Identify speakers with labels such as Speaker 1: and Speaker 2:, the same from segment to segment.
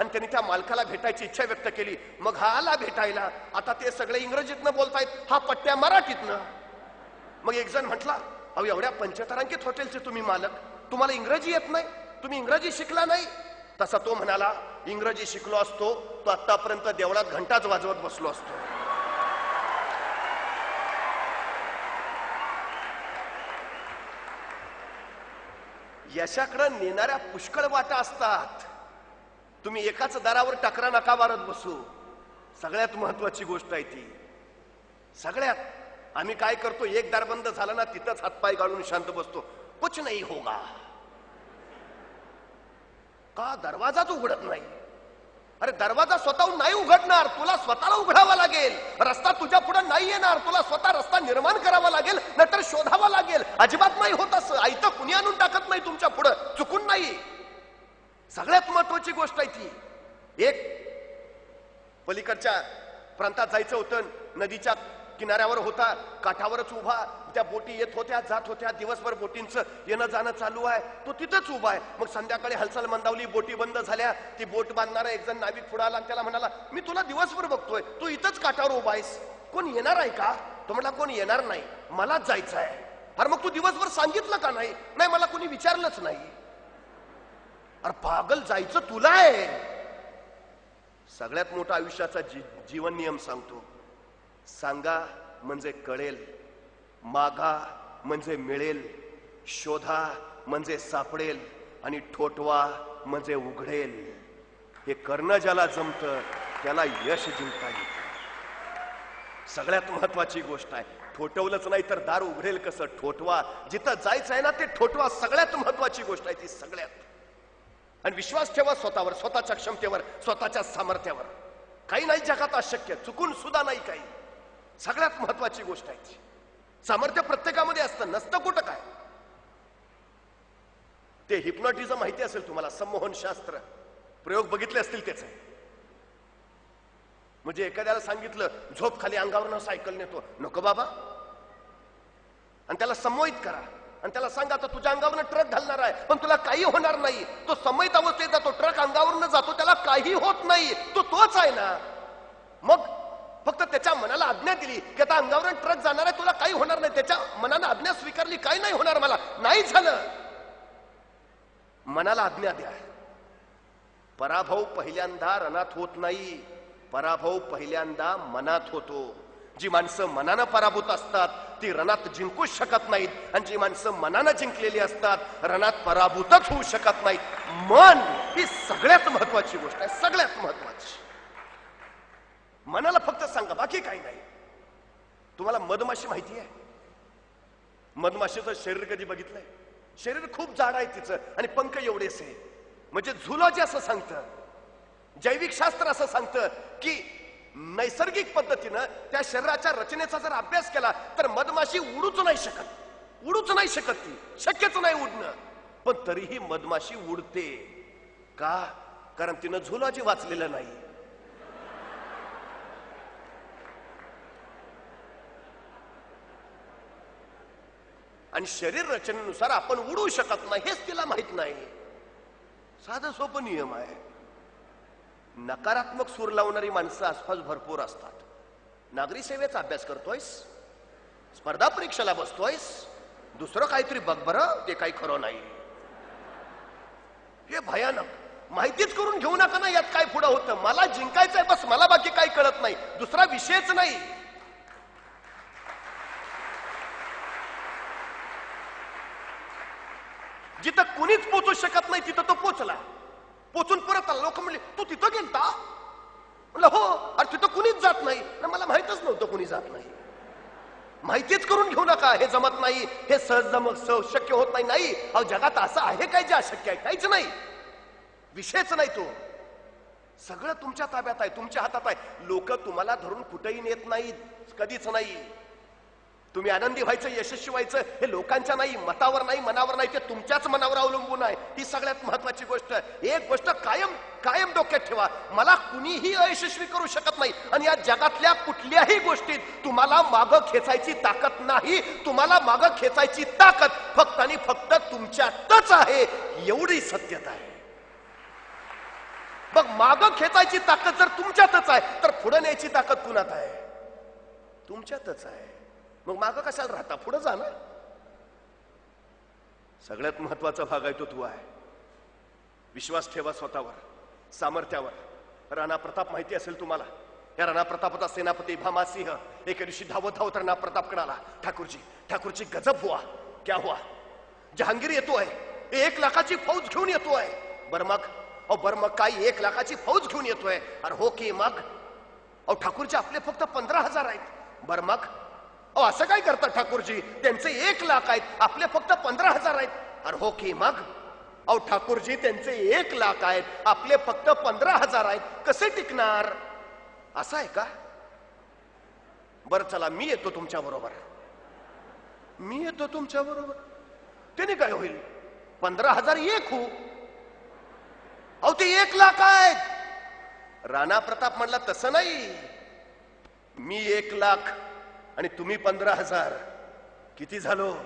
Speaker 1: आणि त्यांनी त्या मालकाला भेटायची इच्छा व्यक्त केली. मग हा आला भेटायला. आता ते सगळे इंग्रजीतनं बोलतायत. हा पट्ट्या मराठीतनं. मग एक जण म्हटला अहो एवढ्या पंचतारांकित हॉटेलचे तुम्ही मालक. तुम्हाला इंग्रजी येत नाही. तुम्ही इंग्रजी शिकला नाही. तसा तो म्हणाला इंग्रजी शिकलो असतो तो आतापर्यंत देवळात घंटाच वाजवत बसलो असतो. यशाकडं नेणाऱ्या पुष्कळ वाटा असतात. तुम्ही एकाच दारावर टकरा नका मारत बसू. सगळ्यात महत्वाची गोष्ट आहे ती. सगळ्यात. आम्ही काय करतो एक दार बंद झालं ना तिथंच हातपाय गाळून शांत बसतो. कुछ नाही होगा. का दरवाजाच उघडत नाही? अरे दरवाजा स्वतःहून नाही उघडणार तुला स्वतःला उघडावा लागेल. रस्ता तुझ्या पुढे नाही येणार तुला स्वतः रस्ता निर्माण करावा लागेल नंतर शोधावा लागेल. अजिबात नाही होत असं. आयतं कुणी आणून टाकत नाही तुमच्या पुढं? चुकून नाही. सगळ्यात गोष्ट आहे ती. एक पलीकडच्या प्रांतात जायचं होतं नदीच्या किनाऱ्यावर होता काठावरच उभा त्या बोटी येत होत्या जात होत्या दिवसभर बोटींचं येणं जाणं चालू आहे. तो तिथंच उभा आहे. मग संध्याकाळी हालचाल मंदावली बोटी बंद झाल्या ती बोट बांधणारा एक जण नाविक पुढे आला आणि त्याला म्हणाला मी तुला दिवसभर बघतोय तू इथंच काठावर उभा आहेस. कोण येणार आहे का? तो म्हणाला कोण येणार नाही. मलाच जायचं आहे. अरे मग तू दिवसभर सांगितलं का नाही? नाही मला कोणी विचारलंच नाही. अरे पागल जायचं तुला आहे. सगळ्यात मोठा आयुष्याचा जी, जीवन नियम सांगतो. सांगा म्हणजे कळेल. मागा म्हणजे मिळेल. शोधा म्हणजे सापडेल. आणि ठोटवा म्हणजे उघडेल. हे करणं ज्याला जमतं त्याला यश जिंकता येत. सगळ्यात महत्वाची गोष्ट आहे. ठोठवलंच नाही तर दार उघडेल कसं? ठोठवा जिथं जायचं आहे ना ते ठोटवा सगळ्यात महत्वाची गोष्ट आहे ती सगळ्यात. आणि विश्वास ठेवा स्वतःवर स्वतःच्या क्षमतेवर स्वतःच्या सामर्थ्यावर. काही नाही जगात अशक्य चुकून सुद्धा नाही काही. सगळ्यात महत्वाची गोष्ट आहे ती. सामर्थ्य प्रत्येकामध्ये असतं नसतं कुठं काय. ते हिप्नॉटिझम माहिती असेल तुम्हाला संमोहन शास्त्र. प्रयोग बघितले असतील त्याचे. म्हणजे एखाद्याला सांगितलं झोप खाली अंगावर सायकल नेतो. नको बाबा. आणि त्याला संमोहित करा. आणि त्याला सांगा आता तुझ्या अंगावरनं ट्रक घालणार आहे पण तुला काही होणार नाही. तो संमयित अवस्थेत जातो ट्रक अंगावरनं जातो त्याला काही होत नाही. तो तोच आहे ना. मग फक्त त्याच्या मनाला आज्ञा दिली की आता अंगावर ट्रक जाणार आहे तुला काही होणार नाही. त्याच्या मनानं आज्ञा स्वीकारली काही नाही होणार मला. नाही झालं. मनाला आज्ञा द्या. पराभव पहिल्यांदा रणात होत नाही. पराभव पहिल्यांदा मनात होतो. जी माणसं मनानं पराभूत असतात ती रणात जिंकूच शकत नाहीत. आणि जी माणसं मनानं जिंकलेली असतात रणात पराभूतच होऊ शकत नाहीत. मन ही सगळ्यात महत्वाची गोष्ट आहे सगळ्यात महत्वाची. मनाला फक्त सांगा बाकी काही नाही. तुम्हाला मधमाशी माहिती आहे? मधमाशीचं शरीर कधी बघितलंय? शरीर खूप जाड आहे तिचं आणि पंख एवढेच आहे म्हणजे झुलॉजी असं सांगतं. जैविक शास्त्र असं सांगतं की नैसर्गिक पद्धतीनं त्या शरीराच्या रचनेचा जर अभ्यास केला तर मधमाशी उडूच नाही शकत. उडूच नाही शकत ती. शक्यच नाही उडणं. पण तरीही मधमाशी उडते. का? कारण तिनं झुलॉजी वाचलेलं नाही. आणि शरीर रचनेनुसार आपण उडू शकत नाही हेच तिला माहीत नाही. साधं सोपं नियम आहे. नकारात्मक सूर लावणारी माणसं आसपास भरपूर असतात. नागरी सेवेचा अभ्यास करतोयस? स्पर्धा परीक्षेला बसतोयस? दुसरं काहीतरी बघ बरं ते काही खरं नाही. हे भयानक. माहितीच करून घेऊ नका ना यात काय पुढं होतं. मला जिंकायचंय बस मला बाकी काही कळत नाही. दुसरा विषयच नाही. जिथं कुणीच पोचू शकत नाही तिथं तो पोचला. पोचून परत आला. लोक म्हणले तू तिथं गेलता? म्हणलं हो. अरे तिथं कुणीच जात नाही. मला माहितच नव्हतं कुणी जात नाही. माहितीच करून घेऊ नका. हे जमत नाही. हे सहज जम सहज शक्य होत नाही. नाही. अहो जगात असं आहे काय जे अशक्य आहे? काहीच नाही. विषयच नाही तो. सगळं तुमच्या ताब्यात आहे. तुमच्या हातात आहे. लोक तुम्हाला धरून कुठेही नेत नाहीत. कधीच नाही. तुम्ही आनंदी व्हायचं यशस्वी व्हायचं हे लोकांच्या नाही मतावर नाही मनावर नाही ते तुमच्याच मनावर अवलंबून आहे. ही सगळ्यात महत्वाची गोष्ट एक गोष्ट कायम कायम डोक्यात ठेवा. मला कुणीही अयशस्वी करू शकत नाही. आणि या जगातल्या कुठल्याही गोष्टीत तुम्हाला मागं खेचायची ताकद नाही. तुम्हाला मागं खेचायची ताकद फक्त आणि फक्त तुमच्यातच आहे. एवढी सत्यता आहे. मग माग खेचायची ताकद जर तुमच्यातच आहे तर पुढे न्यायची ताकद कुणात आहे? तुमच्यातच आहे. मग माग कशाला राहता? पुढे जा ना. सगळ्यात महत्त्वाचा भाग आहे तो तू आहे. विश्वास ठेवा स्वतःवर सामर्थ्यावर. राणा प्रताप माहिती असेल तुम्हाला? या राणा प्रतापचा सेनापती भामासिंह एके दिवशी धावत धावत राणा प्रताप कडाला ठाकूरजी ठाकूरजी गजब हुआ. क्या हुआ? जहांगीर येतोय एक लाखाची फौज घेऊन येतोय बर मग अहो बर मग एक लाखाची फौज घेऊन येतोय? अरे हो की मग? अहो ठाकूरचे आपले फक्त पंधरा हजार आहेत. बर मग अहो असं काय करतात ठाकूरजी? त्यांचे एक लाख आहेत. आपले फक्त पंधरा हजार आहेत. अरे हो की मग? अहो ठाकूरजी त्यांचे एक लाख आहेत. आपले फक्त पंधरा हजार आहेत. कसे टिकणार? असं आहे का? बर चला मी येतो तुमच्या बरोबर. मी येतो तुमच्या बरोबर. त्याने काय होईल? पंधरा हजार एक हो. अहो ते एक लाख आहेत. राणा प्रताप म्हणला तसं नाही. मी एक लाख आणि तुम्ही पंधरा हजार. किती झालो?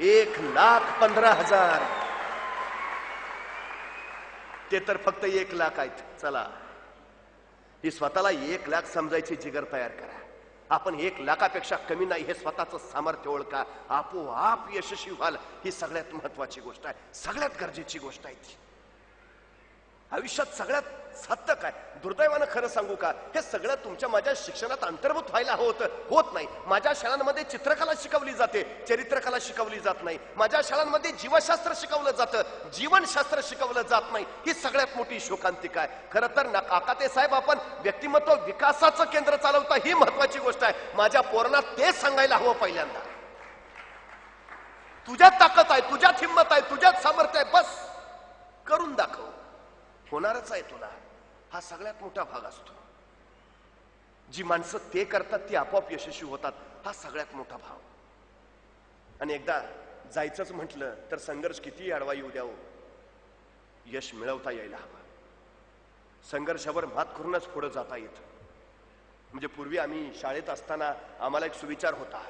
Speaker 1: एक लाख पंधरा हजार. ते तर फक्त एक लाख आहेत. चला. ही स्वतःला एक लाख समजायची जिगर तयार करा. आपण एक लाखापेक्षा कमी नाही हे स्वतःचं सामर्थ्य ओळखा. आपोआप यशस्वी व्हाल. ही सगळ्यात महत्वाची गोष्ट आहे. सगळ्यात गरजेची गोष्ट आहे ती. आयुष्यात सगळ्यात सत्य काय दुर्दैवानं खरं सांगू का? हे सगळं तुमच्या माझ्या शिक्षणात अंतर्भूत व्हायला होत. होत नाही. माझ्या शाळांमध्ये चित्रकला शिकवली जाते. चरित्रकला शिकवली जात नाही. माझ्या शाळांमध्ये जीवशास्त्र शिकवलं जातं. जीवनशास्त्र शिकवलं जात नाही. ही सगळ्यात मोठी शोकांतिका आहे. खरं तर ना काकाते साहेब आपण व्यक्तिमत्व विकासाचं केंद्र चालवता ही महत्वाची गोष्ट आहे. माझ्या पोरांना ते सांगायला हवं पहिल्यांदा. तुझ्यात ताकद आहे. तुझ्यात हिंमत आहे. तुझ्यात सामर्थ्य आहे. बस. करून दाखव. होणारच आहे तुला. हा सगळ्यात मोठा भाग असतो. जी माणसं ते करतात ती आपोआप यशस्वी होतात हा सगळ्यात मोठा भाव आणि एकदा जायचंच म्हटलं तर संघर्ष किती आडवा येऊ द्यावं. यश मिळवता यायला हवं. संघर्षावर मात करूनच पुढं जाता येत. म्हणजे पूर्वी आम्ही शाळेत असताना आम्हाला एक सुविचार होता.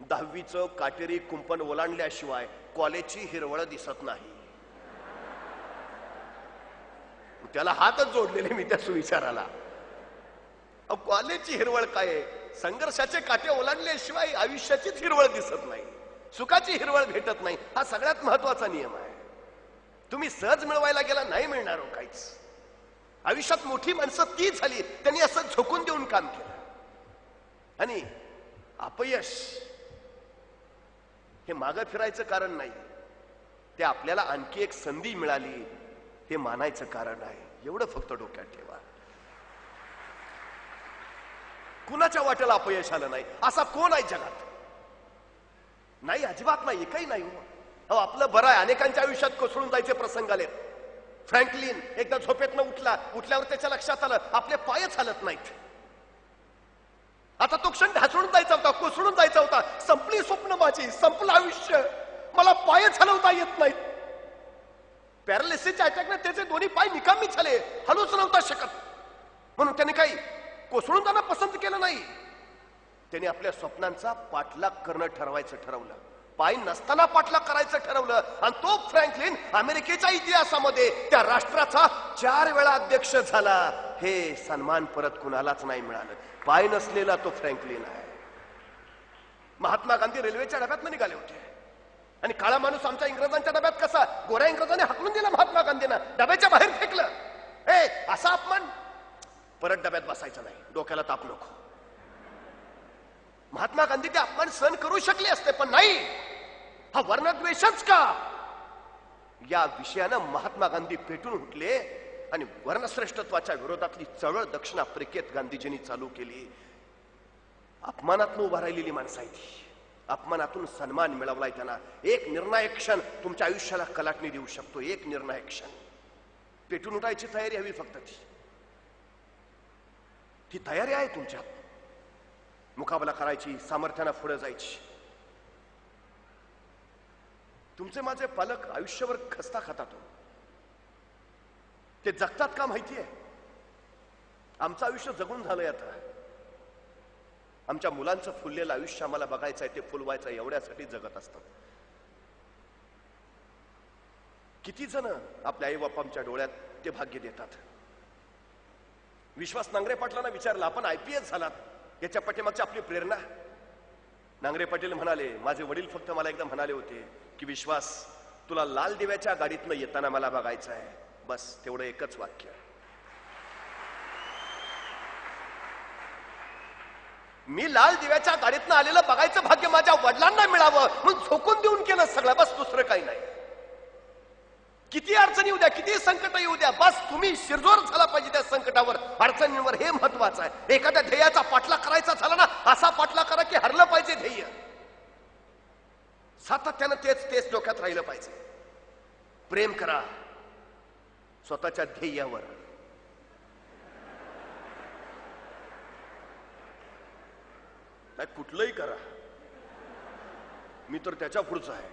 Speaker 1: दहावीचं काटेरी कुंपण ओलांडल्याशिवाय कॉलेजची हिरवळ दिसत नाही. त्याला हातच जोडलेले मी त्या सुविचाराला. कॉलेजची हिरवळ काय आहे? संघर्षाचे काटे ओलांडल्याशिवाय आयुष्याचीच हिरवळ दिसत नाही. सुखाची हिरवळ भेटत नाही. हा सगळ्यात महत्त्वाचा नियम आहे. तुम्ही सहज मिळवायला गेला नाही मिळणार हो काहीच. आयुष्यात मोठी माणसं ती झाली त्यांनी असं झोकून देऊन काम केलं. आणि अपयश हे मागं फिरायचं कारण नाही. ते आपल्याला आणखी एक संधी मिळाली. हे मानायचं कारण आहे. एवढं फक्त डोक्यात ठेवा. कुणाच्या वाट्याला अपयश आलं नाही? असा कोण आहे जगात? नाही अजिबात नाही एकही नाही हो. अहो आपलं बरं आहे. अनेकांच्या आयुष्यात कोसळून जायचे प्रसंग आलेत. फ्रँकलिन एकदा झोपेतनं उठला उठल्यावर त्याच्या लक्षात आलं आपले पायच हलत नाहीत. आता तो क्षण ढासळून जायचा होता कोसळून जायचा होता. संपली स्वप्न माझी संपलं आयुष्य. मला पायच हलवता येत नाहीत. पॅरालिसिसच्या अटॅकने त्याचे दोन्ही पाय निकामी झाले. हलूच नव्हता शकत. म्हणून त्याने काही कोसळून जाणं पसंत केलं नाही. त्याने आपल्या स्वप्नांचा पाठलाग करणं ठरवायचं ठरवलं. पाय नसताना पाठलाग करायचं ठरवलं. आणि तो फ्रँकलिन अमेरिकेच्या इतिहासामध्ये त्या राष्ट्राचा चार वेळा अध्यक्ष झाला. हे सन्मान परत कुणालाच नाही मिळालं. पाय नसलेला तो फ्रँकलिन आहे. महात्मा गांधी रेल्वेच्या डब्यात निघाले होते. आणि काळा माणूस आमच्या इंग्रजांच्या डब्यात कसा? गोऱ्या इंग्रजांनी हाकलून दिला महात्मा गांधींना. डब्याच्या बाहेर फेकलं. ए असा अपमान. परत डब्यात बसायचा नाही. डोक्याला ताप नको. महात्मा गांधी ते अपमान सहन करू शकले असते पण नाही. हा वर्णद्वेषच का? या विषयानं महात्मा गांधी पेटून उठले आणि वर्णश्रेष्ठत्वाच्या विरोधातली चळवळ दक्षिण आफ्रिकेत गांधीजींनी चालू केली. अपमानातून उभा राहिलेली माणसं आहे ती अपमानातून सन्मान मिळवलाय त्यांना एक निर्णायक क्षण तुमच्या आयुष्याला कलाटणी देऊ शकतो. एक निर्णायक क्षण. पेटून उठायची तयारी हवी फक्त ती. ती तयारी आहे तुमच्यात मुकाबला करायची सामर्थ्यानं पुढे जायची. तुमचे माझे पालक आयुष्यभर खस्ता खातात हो. ते जगतात का माहिती आहे आमचं आयुष्य जगून झालंय आता. आमच्या मुलांचं फुललेलं आयुष्य आम्हाला बघायचं आहे ते फुलवायचं आहे एवढ्यासाठी जगत असतात किती जण आपल्या आई बापांच्या डोळ्यात ते भाग्य देतात. विश्वास नांगरे पाटलांना विचारलं आपण आय पी एस झालात याच्या पाठीमागची आपली प्रेरणा? नांगरे पाटील म्हणाले माझे वडील फक्त मला एकदा म्हणाले होते की विश्वास तुला लाल दिव्याच्या गाडीतनं येताना मला बघायचं आहे. बस तेवढं एकच वाक्य. मी लाल दिव्याच्या गाडीतनं आलेलं बघायचं भाग्य माझ्या वडिलांना मिळावं म्हणून झोकून देऊन केलं सगळं. बस दुसरं काही नाही. किती अडचणी येऊ द्या किती संकट येऊ द्या. बस तुम्ही शिरजोर झाला पाहिजे त्या संकटावर. अडचणींवर हे महत्वाचं आहे. एखाद्या ध्येयाचा पाठला करायचा झाला ना असा पाठला करा की हरलं पाहिजे ध्येय. सातत्यानं तेच तेच डोक्यात राहिलं पाहिजे. प्रेम करा. स्वतःच्या ध्येयावर. नाही कुठलंही करा. मी तर त्याच्या पुढचा आहे.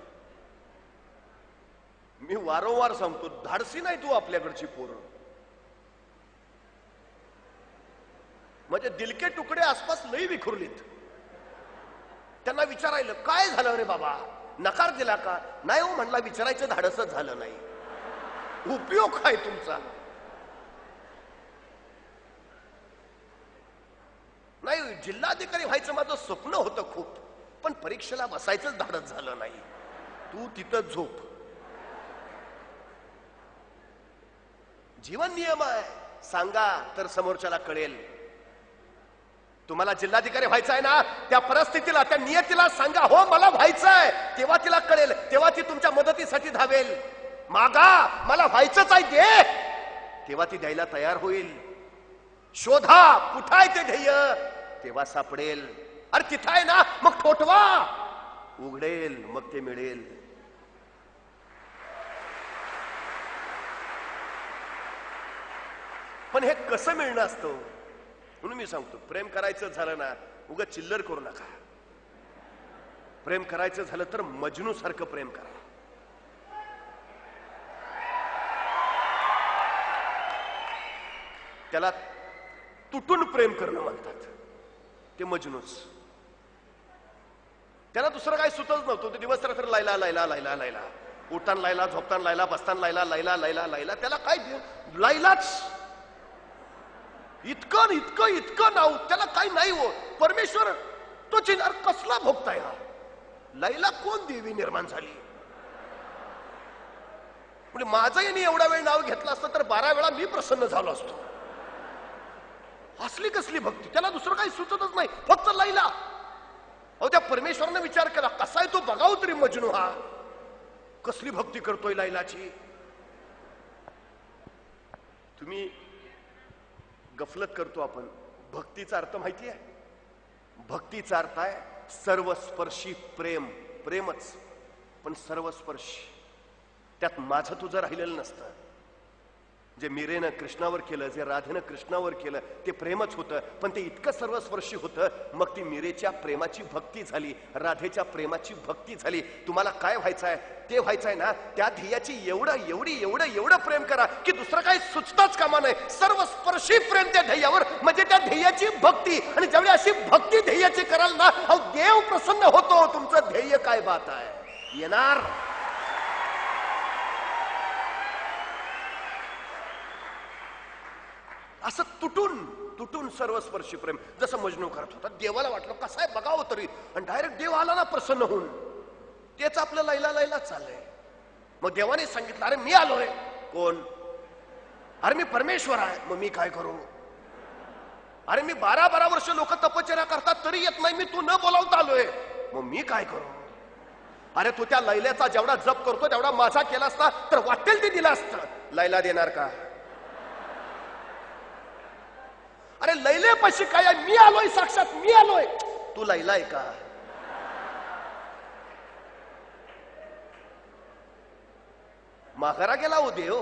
Speaker 1: मी वारंवार सांगतो धाडसी नाही तू आपल्याकडची पोरं. म्हणजे दिलके तुकडे आसपास लई विखुरलीत. त्यांना विचारायला काय झालं रे बाबा? नकार दिला का? नाही हो म्हणला विचारायचं धाडसच झालं नाही. उपयोग काय तुमचा? नाही जिल्हाधिकारी व्हायचं माझं स्वप्न होतं खूप. पण परीक्षेला बसायचंच धाडत झालं नाही. तू तिथं झोप. जीवन नियम आहे. सांगा तर समोरच्याला कळेल. तुम्हाला जिल्हाधिकारी व्हायचं आहे ना त्या परिस्थितीला त्या नियतीला सांगा हो मला व्हायचं आहे. तेव्हा तिला कळेल. तेव्हा ती तुमच्या मदतीसाठी धावेल. मागा मला व्हायचंच आहे दे. तेव्हा ती द्यायला तयार होईल. शोधा कुठं आहे ते ध्येय. तेव्हा सापडेल. अरे तिथं आहे ना मग ठोठवा. उघडेल मग ते मिळेल. पण हे कसं मिळणं असतं? म्हणून मी सांगतो प्रेम करायचं झालं ना उगा चिल्लर करू नका. प्रेम करायचं झालं तर मजनू सारखं प्रेम करा. त्याला तुटून प्रेम करणं म्हणतात ते मजनूच. त्याला दुसरं काही सुचत नव्हतं. ते दिवस रात्र लायला लायला लायला लायला. उठताना लायला झोपताना लायला बसताना लायला लायला लायला लायला. त्याला काय लायलाच. इतकं इतकं इतकं नाव. त्याला काही नाही हो. परमेश्वर तो चिन्हार कसला भोगताय हा? लैला कोण देवी निर्माण झाली? म्हणजे माझं यांनी एवढा वेळ नाव घेतलं असतं तर बारा वेळा मी प्रसन्न झालो असतो. असली कसली भक्ती? त्याला दुसरं काही सुचतच नाही. फक्त लैला अहो त्या परमेश्वरानं विचार केला कसा आहे तो बघाव तरी मजनू हा. कसली भक्ती करतोय लैलाची तुम्ही गफलत करतो आपण. भक्तीचा अर्थ माहिती आहे? भक्तीचा अर्थ आहे सर्वस्पर्शी प्रेम. प्रेमच. पण सर्वस्पर्शी. त्यात माझं तुझं राहिलेलं नसतं. जे मीरेनं कृष्णावर केलं जे राधेनं कृष्णावर केलं ते प्रेमच होतं. पण ते इतकं सर्वस्पर्शी होतं. मग ती मीरेच्या प्रेमाची भक्ती झाली राधेच्या प्रेमाची भक्ती झाली. तुम्हाला काय व्हायचं आहे ते व्हायचं आहे ना त्या ध्येयाची एवढं एवढी एवढं एवढं प्रेम करा की दुसरं काही सुचताच कामा नाही सर्वस्पर्शी प्रेम त्या ध्येयावर म्हणजे त्या ध्येयाची भक्ती. आणि ज्यावेळी अशी भक्ती ध्येयाची कराल ना अहो देव प्रसन्न होतो. तुमचं ध्येय काय बात आहे? येणार. असं तुटून तुटून सर्वस्पर्शी प्रेम. जसं मजनू करत होता. देवाला वाटलं कसं आहे बघावं तरी. आणि डायरेक्ट देव आला ना प्रसन्न होऊन. तेच आपलं लैला लैला चाललंय. मग देवाने सांगितलं अरे मी आलोय. कोण? अरे मी परमेश्वर आहे. मग मी काय करू? अरे मी बारा बारा वर्ष लोक तपचर्या करतात तरी येत नाही. मी तू न बोलावता आलोय. मग मी काय करू? अरे तू त्या लैल्याचा जेवढा जप करतो तेवढा माझा केला असता तर वाटेल ते दिलं असतं लैला देणार का? अरे लैले पशी काय मी आलोय साक्षात मी आलोय. तू लैलाय आहे का? माघारा गेला हो. देव